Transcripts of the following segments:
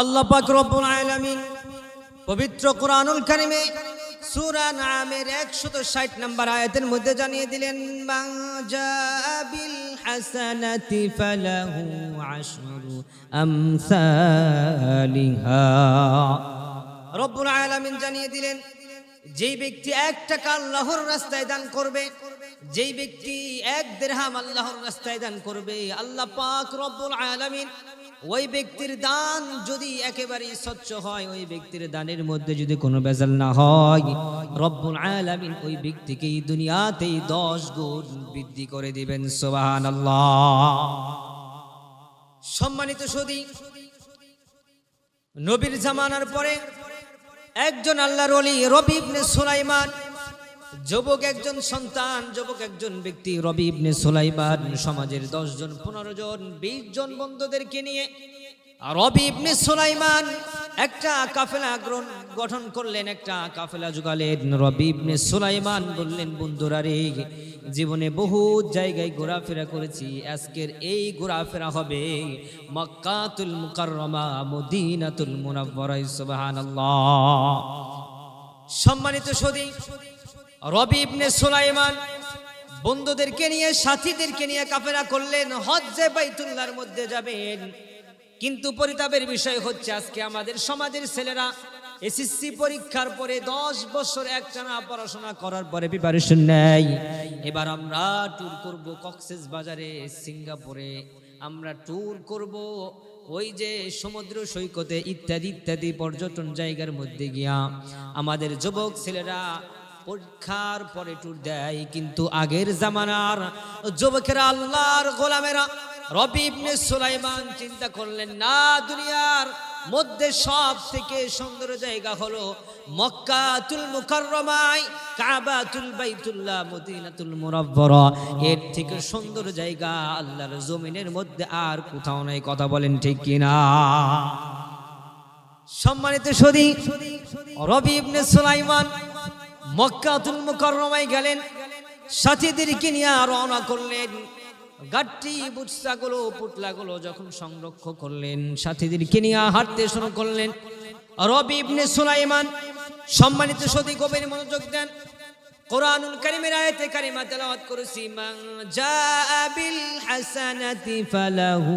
আল্লাহ পাক রব্বুল আলামিন পবিত্র কোরআনুল কারিমে সূরা নামের 160 নম্বর আয়াতের মধ্যে জানিয়ে দিলেন মা জাবিল হাসানাতি ফালাহু আশরু আমসালিহা। রব্বুল আলামিন জানিয়ে দিলেন, যেই ব্যক্তি এক টাকা আল্লাহর রাস্তায় দান করবে, যেই ব্যক্তি এক দেড়হাম আল্লাহর রাস্তায় দান করবে, আল্লাহ পাক রব্বুল আলামিন ওই ব্যক্তির দান যদি একেবারেই স্বচ্ছ হয়, ওই ব্যক্তির দানের মধ্যে যদি কোনো বেজাল না হয়, রব্বুল আলামিন ওই ব্যক্তিকে এই দুনিয়াতেই দশ গুণ বৃদ্ধি করে দিবেন, সুবহানাল্লাহ। সম্মানিত সদী নবীর জামানার পরে একজন আল্লাহর অলি রবি ইবনে সুলাইমান যুবক একজন সন্তান, যুবক একজন ব্যক্তি, রবি ইবনে সুলাইমান সমাজের দশ জন পনেরো জন, বিশ জন বন্ধুদেরকে নিয়ে রবি ইবনে সুলাইমান একটা কাফেলা গ্রহণ গঠন করলেন, একটা কাফেলা জোগালেন রবি ইবনে সুলাইমান বললেন, বন্ধুরা রে, জীবনে বহু জায়গায় ঘোরাফেরা করেছি, আজকের এই ঘোরাফেরা হবে মক্কাতুল মুকাররমা, মদিনাতুল মুনাওয়ারা সুবহানাল্লাহ। সম্মানিত সদী রবি ইবনে সুলাইমান বন্ধুদেরকে নিয়ে, সাথীদেরকে নিয়ে কাফেরা করলেন, হজ্জে বাইতুল্লাহর মধ্যে যাবেন। কিন্তু পরিতাপের বিষয় হচ্ছে, আজকে আমাদের সমাজের ছেলেরা এসএসসি পরীক্ষার পরে দশ বছর একটানা পড়াশোনা করার পরে প্রিপারেশন নেয়। এবার আমরা ট্যুর করব কক্সেস বাজারে, সিঙ্গাপুরে। আমরা ট্যুর করব ওই যে সমুদ্র সৈকতে ইত্যাদি ইত্যাদি পর্যটন জায়গার মধ্যে গিয়া। আমাদের যুবক ছেলেরা পরীক্ষার পরে ট্যুর দেয়, কিন্তু আগের জামানার যুবকেরা আল্লাহর গোলামেরা রবি সুলাইমান চিন্তা করলেন, না, দুনিয়ার মধ্যে সব থেকে সুন্দর জায়গা হলো মক্কাতুল মুকাররমায় কাবাতুল বাইতুল্লাহ মদিনাতুল মুনাওয়ারা এর থেকে সুন্দর জায়গা আল্লাহর জমিনের মধ্যে আর কোথাও নাই। কথা বলেন ঠিক কিনা? সম্মানিত সদী রবি ইবনে সুলাইমান মক্কাতুল মুকাররমায় গেলেন। সাথীদেরকে নিয়ে রওনা করলেন। গাঠটি বুটসাগুলো, পুটলাগুলো যখন সংরক্ষণ করলেন, সাথীদেরকে নিয়ে হাঁটতে শুরু করলেন। রবি ইবনে সুলাইমান সম্মানিত সদী গভীর মনোযোগ দেন। কোরআনুল কারিমের আয়াতে কারিমা তেলাওয়াত করেছি, মান জাআ বিল হাসানাতি ফালাহু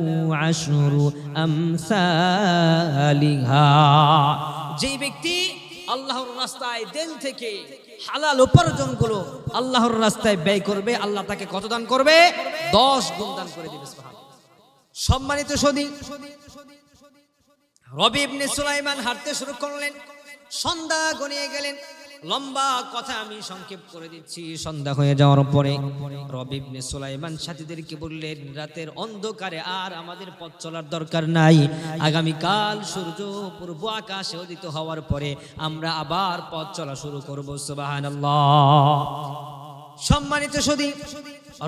আশরু আমসালিহা। যেই ব্যক্তি আল্লাহর রাস্তায় দেন থেকে হালাল উপার্জনগুলো আল্লাহর রাস্তায় ব্যয় করবে, আল্লাহ তাকে কত দান করবে দশ গুণ দান করে দিবে। সম্মানিত সদী, রবি ইবনে সুলাইমান হাঁটতে শুরু করলেন, সন্ধ্যা গনিয়ে গেলেন লম্বা কথা আমি সংক্ষেপ করে দিচ্ছি। সন্ধ্যা হয়ে যাওয়ার পরে রবি সুলাইমান সাথীদেরকে বললেন, রাতের অন্ধকারে আর আমাদের পথ চলার দরকার নাই। আগামী কাল সূর্য পূর্ব আকাশে উদিত হওয়ার পরে আমরা আবার পথ চলা শুরু করব, সুবহানাল্লাহ। সম্মানিত সদী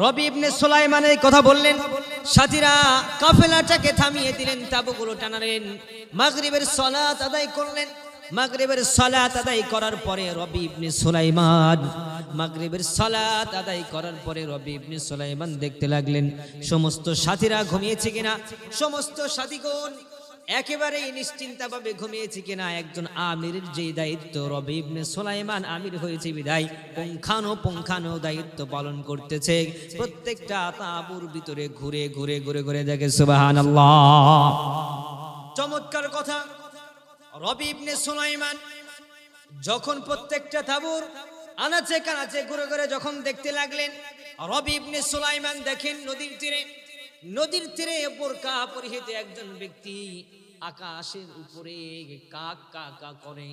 রবি ইবনে সুলাইমানের কথা বললেন। সাথীরা কাফেলাটাকে থামিয়ে দিলেন, তাবুগুলো টানালেন, মাগরিবের সালাত আদায় করলেন। মাগরিবের সালাত আদায় করার পরে রবি ইবনে সুলাইমান, মাগরিবের সালাত আদায় করার পরে রবি ইবনে সুলাইমান দেখতে লাগলেন, সমস্ত সাথীরা ঘুমিয়েছে কিনা? সমস্ত সাথীগণ একেবারেই নিশ্চিন্তাভাবে ঘুমিয়েছে কিনা? একজন আমিরের যে দায়িত্ব, রবি ইবনে সুলাইমান আমির হয়েছে বিদায়, পুঙ্খানো পুঙ্খানো দায়িত্ব পালন করতেছে। প্রত্যেকটা তাঁবুর ভিতরে ঘুরে ঘুরে ঘুরে ঘুরে দেখে সুবহানাল্লাহ। চমৎকার কথা। রবি ইবনে সুলাইমান যখন প্রত্যেকটা তাবুর আনাচে কানাচে ঘুরে ঘুরে যখন দেখতে লাগলেন, রবি ইবনে সুলাইমান দেখেন নদীর তীরে নদীর তীরে বোরকা পরিহিত একজন ব্যক্তি আকাশের উপরে কাক কাক করে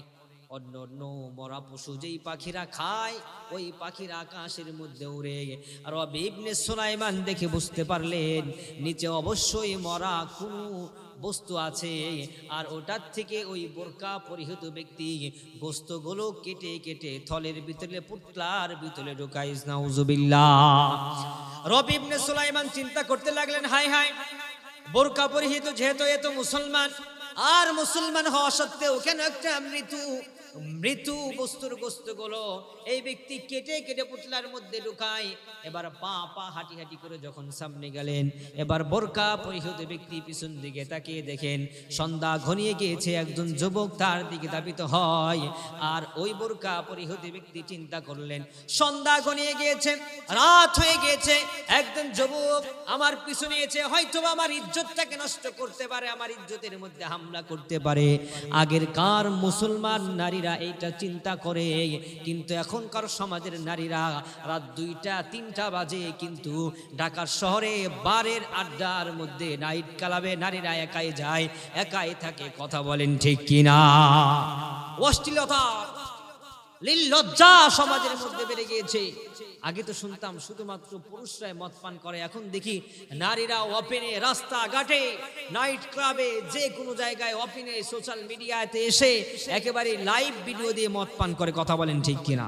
অন্য অন্য মরা পশু যেই পাখিরা খায়, ওই পাখিরা আকাশের মধ্যে উড়ে রবি ইবনে সুলাইমান দেখে বুঝতে পারলেন, নিচে অবশ্যই মরা কোনো বস্তু আছে, আর ওটার থেকে ওই বোরকা পরিহিত ব্যক্তি বস্তুগুলো কেটে কেটে থলের ভিতরে, পুতলার ভিতরে ঢুকাই নাউজুবিল্লাহ। রবি ইবনে সুলাইমান চিন্তা করতে লাগলেন হাই হাই বোরকা পরিহিত যেহেতু এত মুসলমান, আর মুসলমান হওয়া সত্ত্বেও কেন একটা মৃত্যু? মৃত্যু বস্তুর বস্তুগুলো এই ব্যক্তি কেটে কেটে পুতলার মধ্যে ঢুকায়। এবার পা পা হাঁটি হাঁটি করে যখন সামনে গেলেন, এবার বোরকা পরিহিত ব্যক্তি পিছন দিকে তাকিয়ে দেখেন, সন্ধ্যা ঘনিয়ে গিয়েছে, একজন যুবক তার দিকে দাবিত হয় আর ওই বোরকা পরিহিত ব্যক্তি চিন্তা করলেন, সন্ধ্যা ঘনিয়ে গিয়েছে, রাত হয়ে গিয়েছে, একজন যুবক আমার পিছনে এসে হয়তো আমার ইজ্জতটাকে নষ্ট করতে পারে, আমার ইজ্জতের মধ্যে হামলা করতে পারে। আগের কার মুসলমান নারীরা এইটা চিন্তা করে। কিন্তু এখনকার সমাজের নারীরা রাত দুইটা, তিনটা বাজে, কিন্তু ঢাকার শহরে বারের আড্ডার মধ্যে নাইট ক্লাবে নারীরা একাই যায়, একাই থাকে, কথা বলেন ঠিক কিনা? অশ্লীলতা লজ্জা সমাজের মধ্যে বেড়ে গিয়েছে। আগে তো শুনতাম শুধুমাত্র পুরুষরাই মদ পান করে, এখন দেখি নারীরা ওপেনে রাস্তা ঘাটে নাইট ক্লাবে যে কোনো জায়গায় ওপেনে সোশ্যাল মিডিয়াতে এসে একেবারে লাইভ ভিডিও দিয়ে মদ পান করে, কথা বলেন ঠিক কিনা?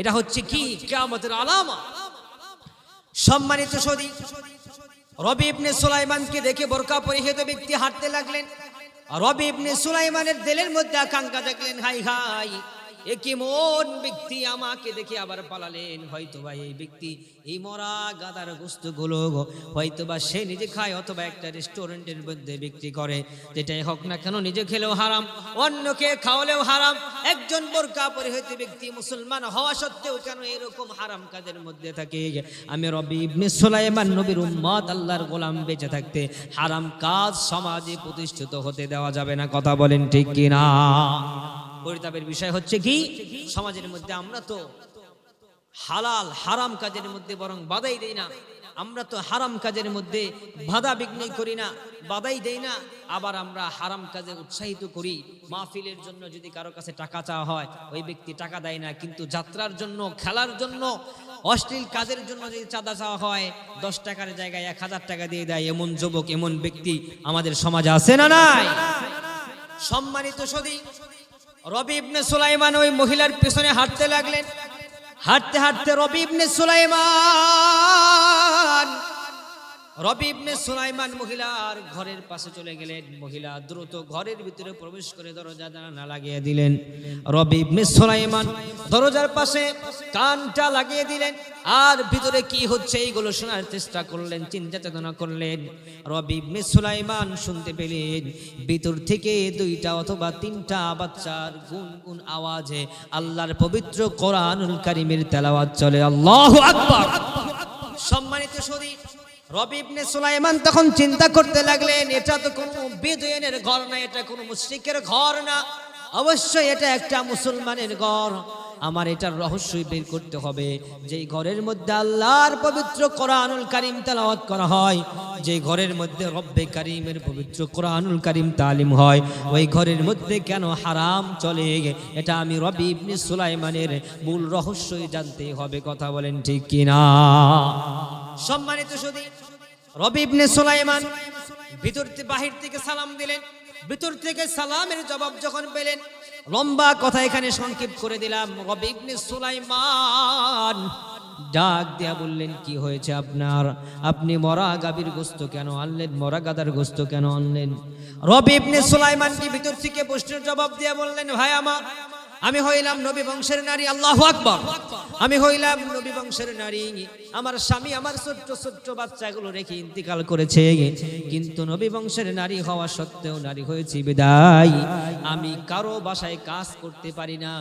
এটা হচ্ছে কি? কেয়ামতের আলামা সম্মানিত সদী, রবি ইবনে সুলাইমানকে দেখে বোরকা পরিহিত ব্যক্তি হাঁটতে লাগলেন। রবি ইবনে সুলাইমানের দিলের মধ্যে আকাঙ্ক্ষা দেখলেন, হাই হাই। এ মন ব্যক্তি আমাকে দেখে আবার পালালেন? হয়তো বা এই ব্যক্তি এই মরা গাদার গোস্তগুলো হয়তো বা সে নিজে খায় অথবা একটা রেস্টুরেন্টের মধ্যে বিক্রি করে। যেটাই হোক না কেন, নিজে খেলেও হারাম, অন্যকে খাওয়ালেও হারাম। একজন বোরকা পরিহিত ব্যক্তি মুসলমান হওয়া সত্ত্বেও কেন এরকম হারাম কাজের মধ্যে থাকে? আমি রবি ইবনে সুলাইমান, নবীর উম্মত, আল্লাহর গোলাম বেঁচে থাকতে হারাম কাজ সমাজে প্রতিষ্ঠিত হতে দেওয়া যাবে না, কথা বলেন ঠিক কিনা? পরিতাপের বিষয় হচ্ছে কি? সমাজের মধ্যে আমরা তো হালাল, হারাম কাজের মধ্যে বরং বাধাই দেই না। আমরা তো হারাম কাজের মধ্যে বাধা বিঘ্ন করি না, বাধাই দেই না। আবার আমরা হারাম কাজে উৎসাহিত করি। মাহফিলের জন্য যদি কারও কাছে টাকা চাওয়া হয়, ওই ব্যক্তি টাকা দেয় না। কিন্তু যাত্রার জন্য, খেলার জন্য, অশ্লীল কাজের জন্য যদি চাঁদা চাওয়া হয়, দশ টাকার জায়গায় এক হাজার টাকা দিয়ে দেয়। এমন যুবক, এমন ব্যক্তি আমাদের সমাজে আছে না নাই? সম্মানিত সদী রবি ইবনে সুলাইমান ওই মহিলার পিছনে হাঁটতে লাগলেন। হাঁটতে হাঁটতে রবি ইবনে সুলাইমান রবি ইবনে সুলাইমান মহিলার ঘরের পাশে চলে গেলেন। মহিলা দ্রুত ঘরের ভিতরে প্রবেশ করে দরজা জানালা লাগিয়ে দিলেন। রবি ইবনে সুলাইমান দরজার পাশে কানটা লাগিয়ে দিলেন। আর ভিতরে কি হচ্ছে এইগুলো শোনার চেষ্টা করলেন, চিন্তা চেতনা করলেন। রবি ইবনে সুলাইমান শুনতে পেলেন, ভিতর থেকে দুইটা অথবা তিনটা বাচ্চার গুনগুন আওয়াজে আল্লাহর পবিত্র কোরআনুল কারিমের তেলাওয়াত চলে। আল্লাহু আকবার! সম্মানিত সদী রবি সুলাইমান তখন চিন্তা করতে লাগলেন, এটা তো কোনো বেদুয়েনের ঘর না, এটা কোনো মুশরিকের ঘর না। অবশ্যই এটা একটা মুসলমানের ঘর। আমার এটার রহস্যই বের করতে হবে। যেই ঘরের মধ্যে আল্লাহর পবিত্র কোরআনুল কারিম তালাওয়াত করা হয় যে ঘরের মধ্যে রব্বে কারিমের পবিত্র কোরআনুল কারিম তালিম হয়, ওই ঘরের মধ্যে কেন হারাম চলে? এটা আমি রবি ইবনে সুলাইমানের মূল রহস্যই জানতে হবে, কথা বলেন ঠিক কিনা? সম্মানিত সুদী রবি ইবনে সুলাইমান ভিতর বাহির থেকে সালাম দিলেন। ভিতর থেকে সালামের জবাব যখন পেলেন, লম্বা কথা এখানে সংক্ষেপ করে দিলাম। রবি ইবনে সুলাইমান ডাক দিয়া বললেন, কি হয়েছে আপনার? আপনি মরা গাবির গোস্ত কেন আনলেন? মরা গাদার গোস্ত কেন আনলেন? রবি ইবনে সুলাইমান কি ভিতর থেকে প্রশ্নের জবাব দিয়া বললেন, ভাই আমার আমি হইলাম নবী বংশের নারী, আল্লাহ আকবর। আমি হইলাম নবী বংশের নারী। আমার স্বামী, আমার ছোট্ট ছোট্ট বাচ্চাগুলো রেখে ইন্তিকাল করেছে। কিন্তু নবী বংশের নারী হওয়া সত্ত্বেও নারী হয়েছি বিদায়। আমি কারও বাসায় কাজ করতে পারি না।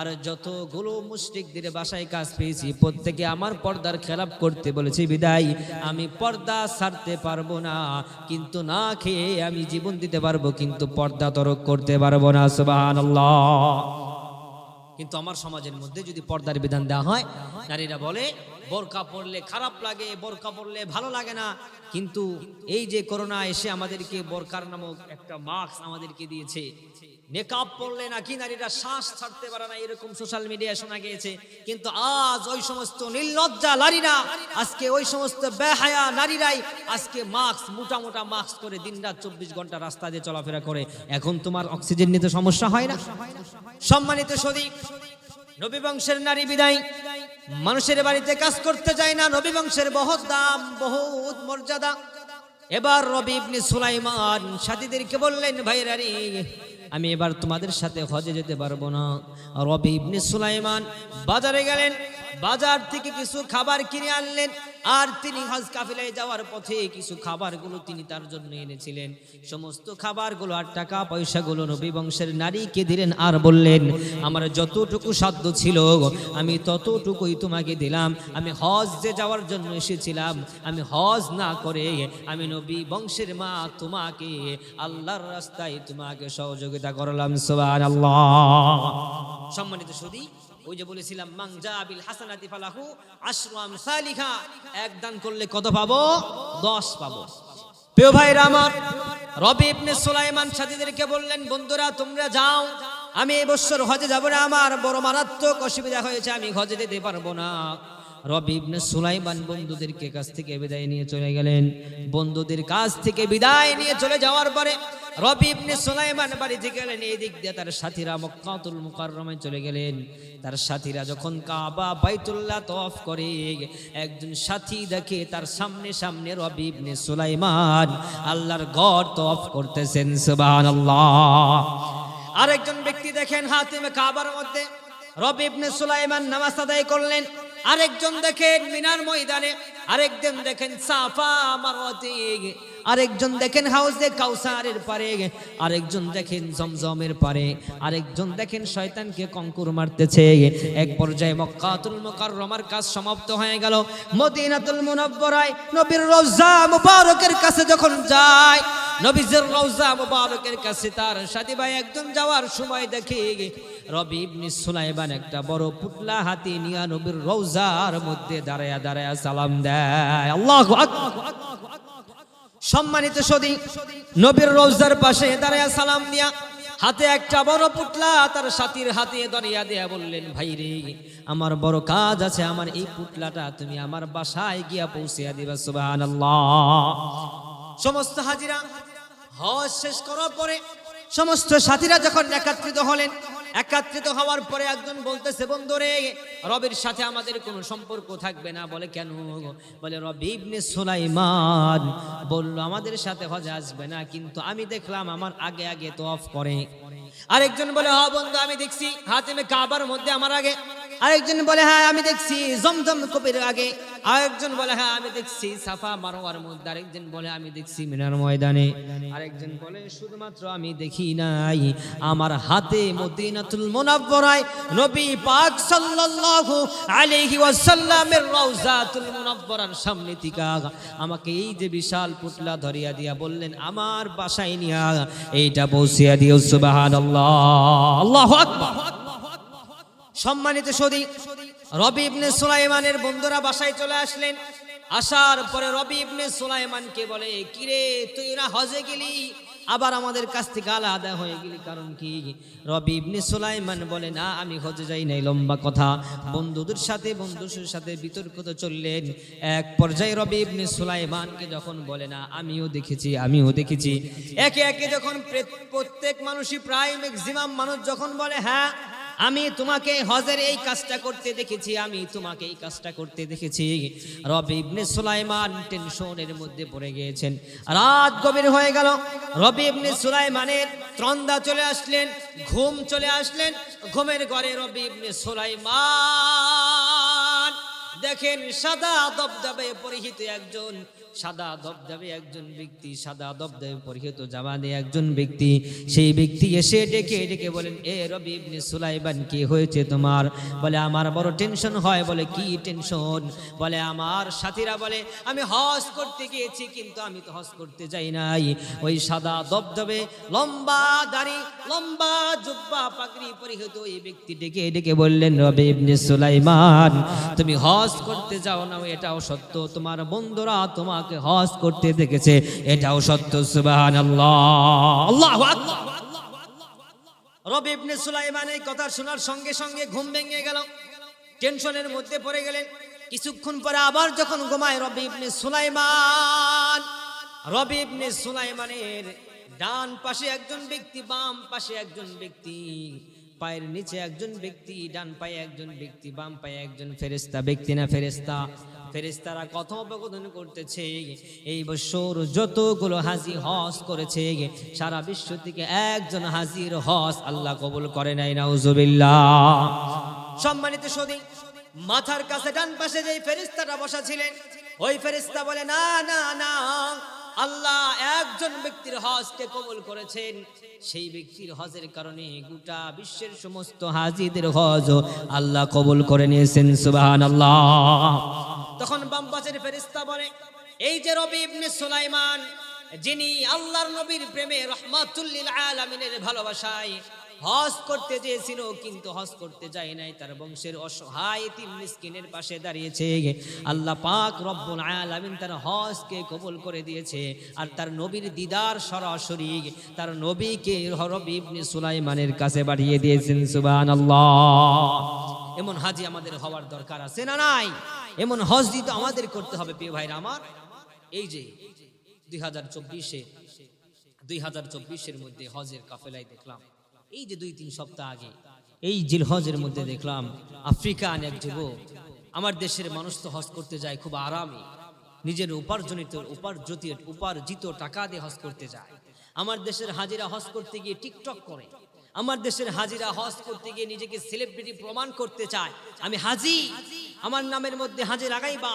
আর যতগুলো মুশরিকদের বাসায় কাজ পেয়েছি, প্রত্যেকে আমার পর্দার খেলাপ করতে বলেছি বিদায়। আমি পর্দা ছাড়তে পারব না, কিন্তু না খেয়ে আমি জীবন দিতে পারব, কিন্তু পর্দা তরক করতে পারব না, সুবহানাল্লাহ। কিন্তু আমার সমাজের মধ্যে যদি পর্দার বিধান দেওয়া হয় নারীরা বলে বোরকা পরলে খারাপ লাগে, বোরকা পরলে ভালো লাগে না। কিন্তু এই যে করোনা এসে আমাদেরকে বোরকার নামক একটা মাস্ক আমাদেরকে দিয়েছে। মেকআপ পরলে নাকি নারীরা শ্বাস ছাড়তে পারে না, এরকম সোশ্যাল মিডিয়ায় শোনা গিয়েছে। কিন্তু আজ ওই সমস্ত নির্লজ্জা নারীরা, আজকে ওই সমস্ত বেহায়া নারীরাই আজকে মাস্ক, মোটা মোটা মাস্ক করে দিনরাত চব্বিশ ঘণ্টা রাস্তা দিয়ে চলাফেরা করে। এখন তোমার অক্সিজেন নিতে সমস্যা হয় না? সম্মানিত সদী নবী বংশের নারী বিদায়। মানুষের বাড়িতে কাজ করতে যায় না নবী বংশের বহুত দাম, বহুত মর্যাদা। এবার রবি ইবনে সুলাইমান সাথীদেরকে বললেন, ভাইরা রে, আমি এবার তোমাদের সাথে হজে যেতে পারব না। রবি সুলাইমান বাজারে গেলেন বাজার থেকে কিছু খাবার কিনে আনলেন, আর তিনি হজ কাফিলায় যাওয়ার পথে কিছু খাবারগুলো তিনি তার জন্য এনেছিলেন। সমস্ত খাবারগুলো আর টাকা পয়সাগুলো নবী বংশের নারীকে দিলেন আর বললেন, আমার যতটুকু সাধ্য ছিল, আমি ততটুকুই তোমাকে দিলাম। আমি হজ যে যাওয়ার জন্য এসেছিলাম, আমি হজ না করে আমি নবী বংশের মা তোমাকে, আল্লাহর রাস্তায় তোমাকে সহযোগিতা করলাম। সোবান আল্লাহ সম্মানিত সুদী ওই যে বলেছিলাম মাংজা বিল হাসানাতি ফালাহু আশরু আমসালিহা। এক দান করলে কত পাবো? 10 পাবো। প্রিয় ভাইরা আমার, রবি ইবনে সুলাইমান সাথীদেরকে বললেন, বন্ধুরা, তোমরা যাও। আমি এই বছর হজে যাব না, আমার বড় মারাত্মক অসুবিধা হয়েছে, আমি হজে যেতে পারব না। রবি ইবনে সুলাইমান বন্ধুদেরকে কাছ থেকে বিদায় নিয়ে চলে গেলেন। বন্ধুদের কাছ থেকে বিদায় নিয়ে চলে যাওয়ার পরে রবি ইবনে সুলাইমান বাড়িতে গেলেন এই দিয়ে তার সাথীরা মক্কাতুল মুকাররমায় চলে গেলেন। তার সাথীরা যখন কাবা, বাইতুল্লাহ তওয়াফ করে, একজন সাথী দেখে তার সামনে সামনে রবি ইবনে সুলাইমান আল্লাহর ঘর তওয়াফ করতেছেন, সুবহানাল্লাহ। আরেকজন ব্যক্তি দেখেন হাতিমে কাবার মধ্যে রবি ইবনে সুলাইমান নামাজ আদায় করলেন। আরেকজন দেখেন মিনার ময়দানে আরেকজন দেখেন সাফা মারওয়াতে। আরেকজন দেখেন হাউজে কাউসারের পারে। আরেকজন দেখেন জমজমের পারে। আরেকজন দেখেন শয়তানকে কঙ্কুর মারতেছে। এক পর্যায়ে মক্কাতুল মুকাররমার কাজ সমাপ্ত হয়ে গেল। মদিনাতুল মুনাব্বরায় নবীর রওজা মুবারকের কাছে যখন যায়, নবীজের রওজা মুবারকের কাছে তার সাথী ভাই একজন যাওয়ার সময় দেখে রবি ইবনে সুলাইমান একটা বড় পুতলা হাতি নিয়ে নবীর রওজার মধ্যে দাঁড়ায়া দাঁড়ায়া সালাম দেয়। সম্মানিত সদী, নবীর রওজার পাশে দাঁড়ায়া সালাম দিয়া হাতে একটা বড় পুতলা তার সাথীর হাতে দরিয়া দেয়া বললেন, ভাই রে, আমার বড় কাজ আছে, আমার এই পুতলাটা তুমি আমার বাসায় গিয়া পৌঁছিয়া দিবা, সুবহানাল্লাহ। সমস্ত হাজিরা হজ শেষ করার পরে সমস্ত সাথীরা যখন একাত্রিত হলেন একাত্রিত হওয়ার পরে একজন বলতেছে, বন্ধুরে, রবের সাথে আমাদের কোনো সম্পর্ক থাকবে না। বলে, কেন বলে, রবি ইবনে সুলাইমান বলল, আমাদের সাথে হজ আসবে না, কিন্তু আমি দেখলাম আমার আগে আগে তো অফ করে। আরেকজন বলে হ বন্ধু, আমি দেখছি হাতে কাবার মধ্যে আমার আগে আরেকজন বলে হ্যাঁ আমি দেখছি জমজম কবির আগে। আরেকজন বলে হ্যাঁ আমি দেখছি সাফা মারোয়ার মধ্যে। আরেকজন বলে, আমি দেখছি মিনার ময়দানে। আরেকজন বলে, শুধুমাত্র আমি দেখি নাই। আমার হাতে মদিনাতুল মুনাব্বরায় নবী পাক সাল্লাল্লাহু আলাইহি ওয়াসাল্লামের রওজাতুল মুনাব্বরার সামনে থেকে। আমাকে এই যে বিশাল পুতলা ধরিয়া দিয়া বললেন, আমার বাসায় নিয়া, এইটা পৌঁছিয়া দিও, সুবহানাল্লাহ। আল্লাহু আকবার। সম্মানিত সদী, রবি ইবনে সুলাইমানের বন্ধুরা বাসায় চলে আসলেন। আসার পরে রবি ইবনে সুলাইমানকে বলে, কিরে, তুই না হজে গেলি? আবার আমাদের কাছ থেকে আলাদা হয়ে গেলি, কারণ কি? রবি ইবনে সুলাইমান বলে, না, আমি হজে যাই নাই, লম্বা কথা। বন্ধুদের সাথে বন্ধুদের সাথে বিতর্ক তো চললেন। এক পর্যায়ে রবি ইবনে সুলাইমানকে যখন বলে, না, আমিও দেখেছি আমিও দেখেছি। একে একে যখন প্রত্যেক মানুষই প্রায় ম্যাক্সিমাম মানুষ যখন বলে হ্যাঁ আমি তোমাকে হজের এই কাজটা করতে দেখেছি, আমি তোমাকে এই কাজটা করতে দেখেছি। রবি ইবনে সুলাইমান টেনশনের মধ্যে পড়ে গিয়েছেন। রাত গভীর হয়ে গেল, রবি ইবনে সুলাইমানের ত্রন্দা চলে আসলেন, ঘুম চলে আসলেন, ঘুমের ঘরে রবি ইবনে সুলাইমান দেখেন সাদা দবদবে পরিহিত একজন সাদা দবদবে একজন ব্যক্তি, সাদা দবদবে পরিহিত জামানে একজন ব্যক্তি। সেই ব্যক্তি এসে ডেকে ডেকে বলেন, এ রবি ইবনে সুলাইমান, কি হয়েছে তোমার? বলে, আমার বড় টেনশন হয়। বলে, কি টেনশন বলে, আমার সাথীরা বলে, আমি হজ করতে গিয়েছি, কিন্তু আমি তো হজ করতে যাই নাই। ওই সাদা দবদবে লম্বা দাড়ি, লম্বা জুব্বা পাগড়ি পরিহিত ওই ব্যক্তি ডেকে ডেকে বললেন, রবি ইবনে সুলাইমান, তুমি হজ করতে যাও না, এটাও সত্য। তোমার বন্ধুরা তোমাকে হজ করতে দেখেছে, এটাও সত্য, সুবহানাল্লাহ। আল্লাহু ইবনে সুলাইমান এই কথা শোনার সঙ্গে সঙ্গে ঘুম ভেঙে গেল। টেনশনের মধ্যে পড়ে গেলেন। কিছুক্ষণ পরে আবার যখন ঘুমায় রবি ইবনে সুলাইমান, রবি ইবনে সুলাইমানের ডান পাশে একজন ব্যক্তি, বাম পাশে একজন ব্যক্তি, পায়ের নিচে একজন ব্যক্তি, ডান পায়ে একজন ব্যক্তি, বাম পায়ে একজন ফেরেস্তা ব্যক্তি না ফেরেস্তা ফেরেস্তারা কথোপকথন করতেছে। এই বছর যতগুলো হাজি হজ করেছে, সারা বিশ্ব থেকে একজন হাজির হজ আল্লাহ কবুল করে নাই, নাউজুবিল্লাহ। সম্মানিত সদী, মাথার কাছে ডান পাশে যে ফেরিস্তারা বসা ছিলেন, ওই ফেরিস্তা বলে, না না না আল্লাহ একজন ব্যক্তির হজকে কবুল করেছেন। সেই ব্যক্তির হজের কারণে গোটা বিশ্বের সমস্ত হাজিদের হজ আল্লাহ কবুল করে নিয়েছেন সুবাহান আল্লাহ তখন বাম পাশের ফেরেস্তা বলে, এই যে রবি ইবনে সুলাইমান, যিনি আল্লাহর নবীর প্রেমে রহমাতুল্লিল আলামিনের ভালোবাসায় হজ করতে চেয়েছিল, কিন্তু হজ করতে যায় নাই। তার বংশের অসহায় তিন মিসকিনের পাশে দাঁড়িয়েছে। আল্লাহ পাক রব্বুল আলামিন তার হজকে কবুল করে দিয়েছে। আর তার নবীর দিদার সরাসরি তার নবীকে রবি ইবনে সুলাইমানের কাছে বাড়িয়ে দিয়েছেন, সুবহানাল্লাহ। এমন হাজি আমাদের হওয়ার দরকার আছে না নাই? এমন হজ দিতে আমাদের করতে হবে, প্রিয় ভাইরা আমার। এই যে দুই হাজার চব্বিশে, দুই হাজার চব্বিশের মধ্যে হজের কাফেলায় দেখলাম। এই যে দুই, তিন সপ্তাহ আগে, এই জিলহজের মধ্যে দেখলাম আফ্রিকান এক যুবক, আমার দেশের মানুষ তো হজ করতে যায়, খুব আরামে। নিজের উপার্জনিত, উপার্জিত উপার্জিত টাকা দিয়ে হজ করতে যায়। আমার দেশের হাজিরা হজ করতে গিয়ে টিকটক করে। আমার দেশের হাজিরা হজ করতে গিয়ে নিজেকে সেলিব্রিটি প্রমাণ করতে চায়। আমি হাজি, আমার নামের মধ্যে হাজির লাগাইবা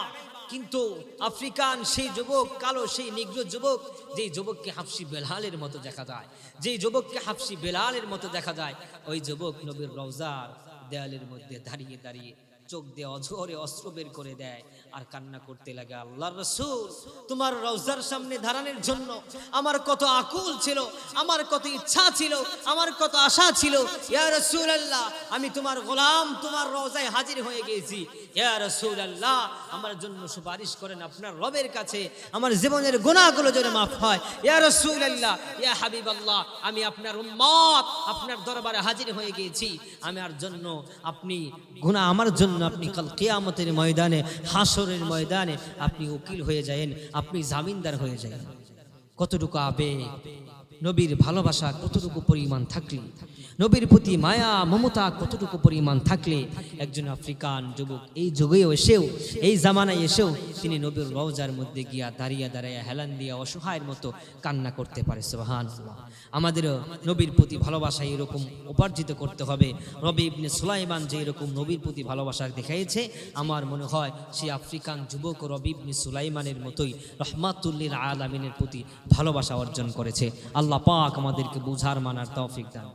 কিন্তু আফ্রিকান সেই যুবক, কালো সেই নিগ্র যুবক যেই যুবককে হাফসি বেলালের মতো দেখা যায় যেই যুবককে হাফসি বেলালের মতো দেখা যায়, ওই যুবক নবীর রওজার দেয়ালের মধ্যে দাঁড়িয়ে দাঁড়িয়ে চোখ দিয়ে অঝরে অস্ত্র বের করে দেয় আর কান্না করতে লাগে আল্লাহ রসুল। তোমার রওজার সামনে দাঁড়ানোর জন্য আমার কত আকুল ছিল, আমার কত ইচ্ছা ছিল, আমার কত আশা ছিল। ইয়া রসুল আল্লাহ আমি তোমার গোলাম, তোমার রওজায় হাজির হয়ে গেছি। ইয়া রসুল আল্লাহ আমার জন্য সুপারিশ করেন আপনার রবের কাছে, আমার জীবনের গুণাগুলো যেন মাফ হয়। ইয়া রসুল আল্লাহ ইয়া হাবিব আল্লাহ আমি আপনার উম্মত, আপনার দরবারে হাজির হয়ে গিয়েছি আমার জন্য আপনি গুনাহ আমার জন্য আপনি কাল কেয়ামতের ময়দানে হাসরের ময়দানে আপনি উকিল হয়ে যায়েন, আপনি জামিনদার হয়ে যায়েন। কতটুকু আবেগ? নবীর ভালোবাসা কতটুকু পরিমাণ থাকলে? নবীর প্রতি মায়া, মমতা কতটুকু পরিমাণ থাকলে? একজন আফ্রিকান যুবক এই যুগেও এসেও, এই জামানায় এসেও তিনি নবীর রওজার মধ্যে গিয়া দাঁড়িয়ে দাঁড়িয়ে হেলান দিয়া অসহায়ের মতো কান্না করতে পারে সুবহান আমাদেরও নবীর প্রতি ভালোবাসা এরকম উপার্জিত করতে হবে। রবি ইবনে সুলাইমান যে এরকম নবীর প্রতি ভালোবাসা দেখাইছে, আমার মনে হয় সে আফ্রিকান যুবক রবি ইবনে সুলাইমানের মতোই রহমাতুল্লিল আলামিনের প্রতি ভালোবাসা অর্জন করেছে। আল্লাহ পাক আমাদেরকে বুঝার মানার তৌফিক দান।